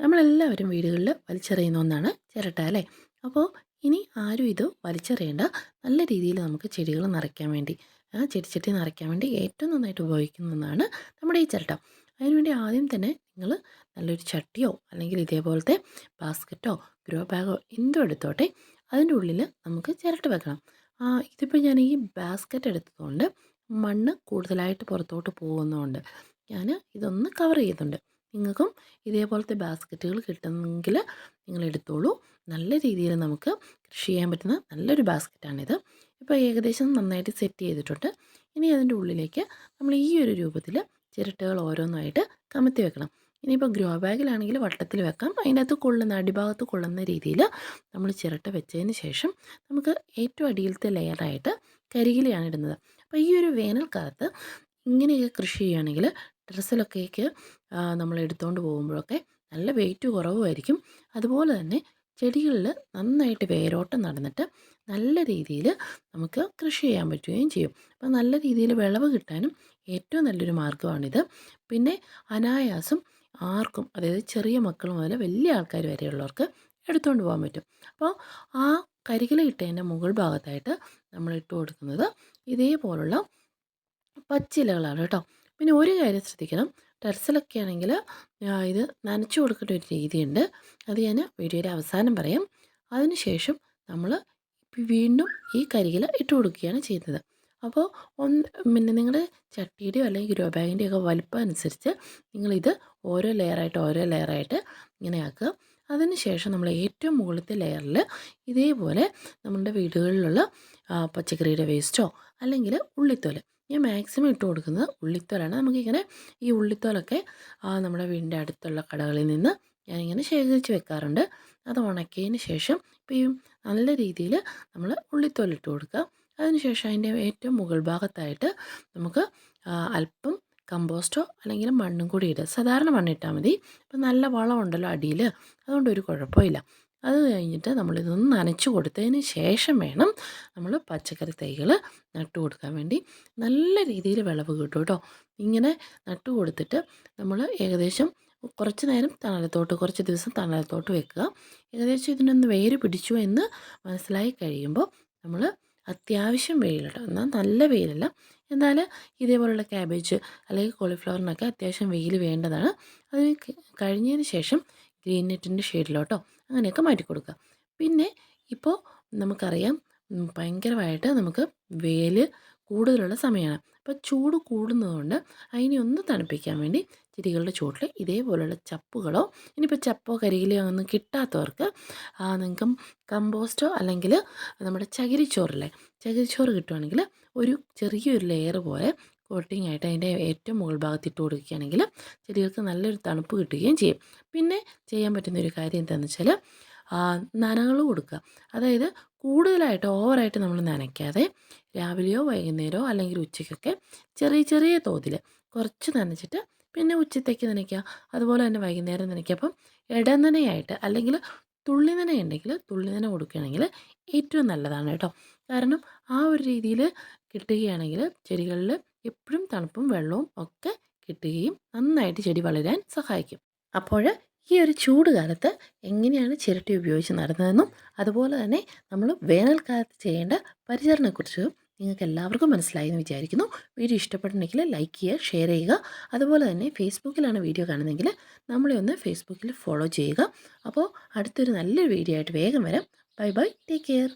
നമ്മളെല്ലാവരും വീടുകളിൽ വലിച്ചെറിയുന്ന ഒന്നാണ് ചിരട്ട അല്ലേ? അപ്പോൾ ഇനി ആരും ഇത് വലിച്ചെറിയേണ്ട. നല്ല രീതിയിൽ നമുക്ക് ചെടികൾ നിറയ്ക്കാൻ വേണ്ടി ആ ചെടിച്ചട്ടി നിറയ്ക്കാൻ വേണ്ടി ഏറ്റവും നന്നായിട്ട് ഉപയോഗിക്കുന്ന ഒന്നാണ് നമ്മുടെ ഈ ചിരട്ട. അതിനുവേണ്ടി ആദ്യം തന്നെ നിങ്ങൾ നല്ലൊരു ചട്ടിയോ അല്ലെങ്കിൽ ഇതേപോലത്തെ ബാസ്ക്കറ്റോ ഗ്രോ ബാഗോ എന്തോ എടുത്തോട്ടെ അതിന്റെ ഉള്ളിൽ നമുക്ക് ചിരട്ട വെക്കണം. ഇതിപ്പോൾ ഞാൻ ഈ ബാസ്ക്കറ്റ് എടുത്തതുകൊണ്ട് മണ്ണ് കൂടുതലായിട്ട് പുറത്തോട്ട് പോകുന്നതുകൊണ്ട് ഞാൻ ഇതൊന്ന് കവർ ചെയ്യുന്നുണ്ട് നിങ്ങൾക്കും ഇതേപോലത്തെ ബാസ്ക്കറ്റുകൾ കിട്ടുന്നെങ്കിൽ നിങ്ങൾ എടുത്തോളൂ. നല്ല രീതിയിൽ നമുക്ക് കൃഷി ചെയ്യാൻ പറ്റുന്ന നല്ലൊരു ബാസ്ക്കറ്റാണിത് ഇപ്പോൾ ഏകദേശം നന്നായിട്ട് സെറ്റ് ചെയ്തിട്ടുണ്ട്. ഇനി അതിന്റെ ഉള്ളിലേക്ക് നമ്മൾ ഈ ഒരു രൂപത്തിൽ ചിരട്ടകൾ ഓരോന്നായിട്ട് കമത്തി വെക്കണം. ഇനിയിപ്പോൾ ഗ്രോ ബാഗിലാണെങ്കിൽ വട്ടത്തിൽ വെക്കാം. അതിനകത്ത് കൊള്ളുന്ന അടിഭാഗത്ത് കൊള്ളുന്ന രീതിയിൽ നമ്മൾ ചിരട്ട വെച്ചതിന് ശേഷം നമുക്ക് ഏറ്റവും അടിയിലത്തെ ലെയറായിട്ട് കരികിലയാണ് ഇടുന്നത്. അപ്പോൾ ഈ ഒരു വേനൽക്കാലത്ത് ഇങ്ങനെയൊക്കെ കൃഷി ചെയ്യുകയാണെങ്കിൽ ടെറസിലൊക്കേക്ക് നമ്മൾ എടുത്തുകൊണ്ട് പോകുമ്പോഴൊക്കെ നല്ല വെയിറ്റ് കുറവുമായിരിക്കും. അതുപോലെ തന്നെ ചെടികളിൽ നന്നായിട്ട് വേരോട്ടം നടന്നിട്ട് നല്ല രീതിയിൽ നമുക്ക് കൃഷി ചെയ്യാൻ പറ്റുകയും ചെയ്യും. അപ്പോൾ നല്ല രീതിയിൽ വിളവ് കിട്ടാനും ഏറ്റവും നല്ലൊരു മാർഗമാണിത്. പിന്നെ അനായാസം ആർക്കും അതായത് ചെറിയ മക്കൾ മുതൽ വലിയ ആൾക്കാർ വരെയുള്ളവർക്ക് എടുത്തുകൊണ്ട് പോകാൻ പറ്റും. അപ്പോൾ ആ കരികില ഇട്ടതിന്റെ മുകൾ ഭാഗത്തായിട്ട് നമ്മൾ ഇട്ട് കൊടുക്കുന്നത് ഇതേപോലുള്ള പച്ചിലകളാണ് കേട്ടോ. പിന്നെ ഒരു കാര്യം ശ്രദ്ധിക്കണം. ടെറസിലൊക്കെ ആണെങ്കിൽ ഇത് നനച്ചു കൊടുക്കേണ്ട ഒരു രീതിയുണ്ട്. അത് ഞാൻ വീഡിയോയുടെ അവസാനം പറയാം. അതിനുശേഷം നമ്മൾ വീണ്ടും ഈ കരികില ഇട്ട് കൊടുക്കുകയാണ് ചെയ്യുന്നത്. അപ്പോൾ ഒന്ന് പിന്നെ നിങ്ങളുടെ ചട്ടിയുടെയോ അല്ലെങ്കിൽ ഗ്രോ ബാഗിന്റെയോ ഒക്കെ വലിപ്പം അനുസരിച്ച് നിങ്ങളിത് ഓരോ ലെയറായിട്ട് ഓരോ ലെയറായിട്ട് ഇങ്ങനെ ആക്കുക. അതിനുശേഷം നമ്മൾ ഏറ്റവും മുകളിലത്തെ ലെയറിൽ ഇതേപോലെ നമ്മളുടെ വീടുകളിലുള്ള പച്ചക്കറിയുടെ വേസ്റ്റോ അല്ലെങ്കിൽ ഉള്ളിത്തോൽ ഞാൻ മാക്സിമം ഇട്ട് കൊടുക്കുന്നത് ഉള്ളിത്തോലാണ്. നമുക്കിങ്ങനെ ഈ ഉള്ളിത്തോലൊക്കെ നമ്മുടെ വീടിന്റെ അടുത്തുള്ള കടകളിൽ നിന്ന് ഞാനിങ്ങനെ ശേഖരിച്ച് വെക്കാറുണ്ട്. അത് ഉണക്കിയതിന് ശേഷം ഇപ്പോൾ ഈ നല്ല രീതിയിൽ നമ്മൾ ഉള്ളിത്തോൽ ഇട്ട് കൊടുക്കുക. അതിനുശേഷം അതിന്റെ ഏറ്റവും മുകൾ ഭാഗത്തായിട്ട് നമുക്ക് അല്പം കമ്പോസ്റ്റോ അല്ലെങ്കിൽ മണ്ണും കൂടി ഇടുക. സാധാരണ മണ്ണിട്ടാൽ മതി. ഇപ്പം നല്ല വളമുണ്ടല്ലോ അടിയിൽ. അതുകൊണ്ട് ഒരു കുഴപ്പമില്ല. അത് കഴിഞ്ഞിട്ട് നമ്മളിതൊന്ന് നനച്ചു കൊടുത്തതിന് ശേഷം വേണം നമ്മൾ പച്ചക്കറി തൈകൾ നട്ടു കൊടുക്കാൻ വേണ്ടി. നല്ല രീതിയിൽ വിളവ് കിട്ടും കേട്ടോ. ഇങ്ങനെ നട്ടു കൊടുത്തിട്ട് നമ്മൾ ഏകദേശം കുറച്ച് നേരം തണലത്തോട്ട് കുറച്ച് ദിവസം തണലത്തോട്ട് വെക്കുക. ഏകദേശം ഇതിനൊന്ന് വേര് പിടിച്ചു എന്ന് മനസ്സിലായി കഴിയുമ്പോൾ നമ്മൾ അത്യാവശ്യം വെയിലിട്ടോ എന്നാൽ നല്ല വെയിലല്ല. എന്നാൽ ഇതേപോലുള്ള ക്യാബേജ് അല്ലെങ്കിൽ കോളിഫ്ലവറിനൊക്കെ അത്യാവശ്യം വെയിൽ വേണ്ടതാണ്. അത് കഴിഞ്ഞതിന് ശേഷം ഗ്രീൻ നെറ്റിന്റെ ഷെയ്ഡിലോട്ടോ അങ്ങനെയൊക്കെ മാറ്റി കൊടുക്കുക. പിന്നെ ഇപ്പോൾ നമുക്കറിയാം ഭയങ്കരമായിട്ട് നമുക്ക് വേൽ കൂടുതലുള്ള സമയമാണ്. അപ്പോൾ ചൂട് കൂടുന്നതുകൊണ്ട് അതിനെ ഒന്ന് തണുപ്പിക്കാൻ വേണ്ടി ചെടികളുടെ ചുവട്ടിൽ ഇതേപോലെയുള്ള ചപ്പുകളോ ഇനിയിപ്പോൾ ചപ്പോ കരിയിലോ ഒന്നും കിട്ടാത്തവർക്ക് നിങ്ങൾക്ക് കമ്പോസ്റ്റോ അല്ലെങ്കിൽ നമ്മുടെ ചകിരിച്ചോറില്ലേ ചകിരിച്ചോറ് കിട്ടുവാണെങ്കിൽ ഒരു ചെറിയൊരു ലെയർ പോലെ കോട്ടിംഗ് ആയിട്ട് അതിന്റെ ഏറ്റവും മുകൾ ഭാഗത്ത് ഇട്ട് കൊടുക്കുകയാണെങ്കിൽ ചെടികൾക്ക് നല്ലൊരു തണുപ്പ് കിട്ടുകയും ചെയ്യും. പിന്നെ ചെയ്യാൻ പറ്റുന്ന ഒരു കാര്യം എന്താണെന്ന് വെച്ചാൽ നനകൾ കൊടുക്കുക. അതായത് കൂടുതലായിട്ട് ഓവറായിട്ട് നമ്മൾ നനയ്ക്കാതെ രാവിലെയോ വൈകുന്നേരമോ അല്ലെങ്കിൽ ഉച്ചയ്ക്കൊക്കെ ചെറിയ ചെറിയ തോതിൽ കുറച്ച് നനച്ചിട്ട് പിന്നെ ഉച്ചത്തേക്ക് നനയ്ക്കുക. അതുപോലെ തന്നെ വൈകുന്നേരം നനയ്ക്കുക അപ്പം ഇടനനയായിട്ട് അല്ലെങ്കിൽ തുള്ളി നനയുണ്ടെങ്കിൽ തുള്ളി നന കൊടുക്കുകയാണെങ്കിൽ ഏറ്റവും നല്ലതാണ് കേട്ടോ. കാരണം ആ ഒരു രീതിയിൽ കിട്ടുകയാണെങ്കിൽ ചെടികളിൽ എപ്പോഴും തണുപ്പും വെള്ളവും ഒക്കെ കിട്ടുകയും നന്നായിട്ട് ചെടി വളരാൻ സഹായിക്കും. അപ്പോൾ ഈ ഒരു ചൂട് കാലത്ത് എങ്ങനെയാണ് ചിരട്ടി ഉപയോഗിച്ച് നടന്നതെന്നും അതുപോലെ തന്നെ നമ്മൾ വേനൽക്കാലത്ത് ചെയ്യേണ്ട പരിചരണത്തെക്കുറിച്ച് നിങ്ങൾക്ക് എല്ലാവർക്കും മനസ്സിലായി എന്ന് വിചാരിക്കുന്നു. വീഡിയോ ഇഷ്ടപ്പെട്ടിട്ടുണ്ടെങ്കിൽ ലൈക്ക് ചെയ്യുക ഷെയർ ചെയ്യുക. അതുപോലെ തന്നെ ഫേസ്ബുക്കിലാണ് വീഡിയോ കാണുന്നതെങ്കിൽ നമ്മളെ ഒന്ന് ഫേസ്ബുക്കിൽ ഫോളോ ചെയ്യുക. അപ്പോൾ അടുത്തൊരു നല്ലൊരു വീഡിയോ ആയിട്ട് വേഗം വരാം. Bye bye take care